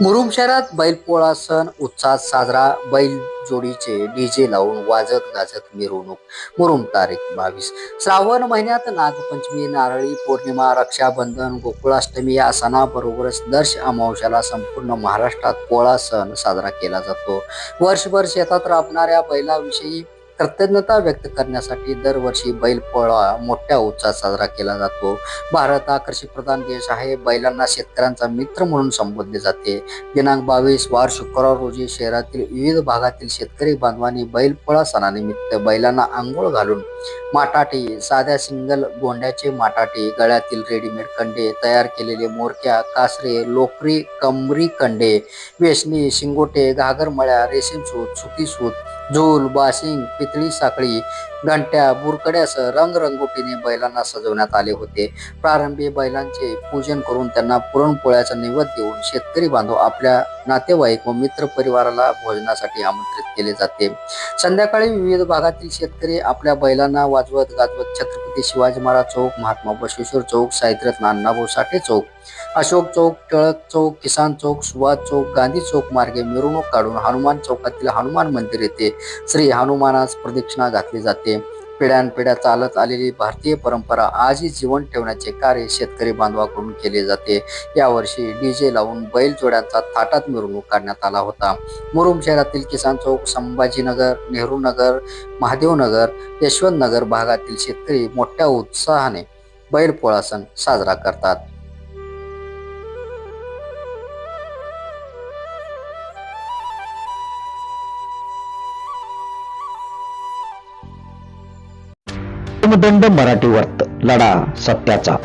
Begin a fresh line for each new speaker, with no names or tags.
मुरुम शहरात बैलपोळा सण उत्साहात साजरा. बैल जोडीचे डीजे लावून वाजत गाजत मिरवणूक. मुरुम तारीख बावीस. श्रावण महिन्यात नागपंचमी नारळी पौर्णिमा रक्षाबंधन गोकुळाष्टमी या सणाबरोबरच दर्श अमावश्याला संपूर्ण महाराष्ट्रात पोळा सण साजरा केला जातो. वर्षभर शेतात राबणाऱ्या बैलाविषयी कृतज्ञता व्यक्त करण्यासाठी दरवर्षी बैलपोळा मोठ्या उत्साहात साजरा केला जातो. भारत हा कृषीप्रधान देश आहे. बैलांना शेतकऱ्यांचा मित्र म्हणून संबोधले जाते. दिनांक बावीस वार शुक्रवार रोजी शहरातील विविध भागातील शेतकरी बांधवांनी बैलपोळा सणानिमित्त बैलांना आंघोळ घालून माटाटी साध्या सिंगल गोंड्याचे माटाटी गळ्यातील रेडीमेड कंडे तयार केलेले मोरक्या कासरे लोकरी कमरी कंडे वेशणी शिंगोटे घागरमळ्या रेशीम सूत सुती सूत झूल बाशिंग पितळी साखळी घंट्या बुरकड्यासह रंगरंगोटीने बैलांना सजवण्यात आले होते. प्रारंभी बैलांचे पूजन करून त्यांना पुरणपोळ्याचा नैवेद्य देऊन शेतकरी बांधव आपल्या नातेवाईक व मित्र परिवाराला भोजनासाठी आमंत्रित केले जाते. संध्याकाळी विविध भागातील शेतकरी आपल्या बैलांना वाजवत गाजवत छत्रपती शिवाजी महाराज चौक महात्मा बसवेश्वर चौक साहित्यरत्न अण्णाभाऊ साठे चौक अशोक चौक टिळक चौक किसान चौक सुभाष चौक गांधी चौक मार्गे मिरवणूक काढून हनुमान चौकातील हनुमान मंदिर येथे श्री हनुमानास प्रदक्षिणा घातली जाते. पिढ्यानपिढ्या चालत आलेली भारतीय परंपरा आजही जीवन ठेवण्याचे कार्य शेतकरी बांधवाकडून केले जाते. यावर्षी डी जे लावून बैल जोड्यांचा थाटात मिरवणूक काढण्यात आला होता. मुरुम शहरातील किसान चौक संभाजीनगर नेहरू नगर महादेवनगर यशवंत नगर भागातील शेतकरी मोठ्या उत्साहाने बैलपोळा सण साजरा करतात.
दंड मराठी वर्त लढा सत्याचा.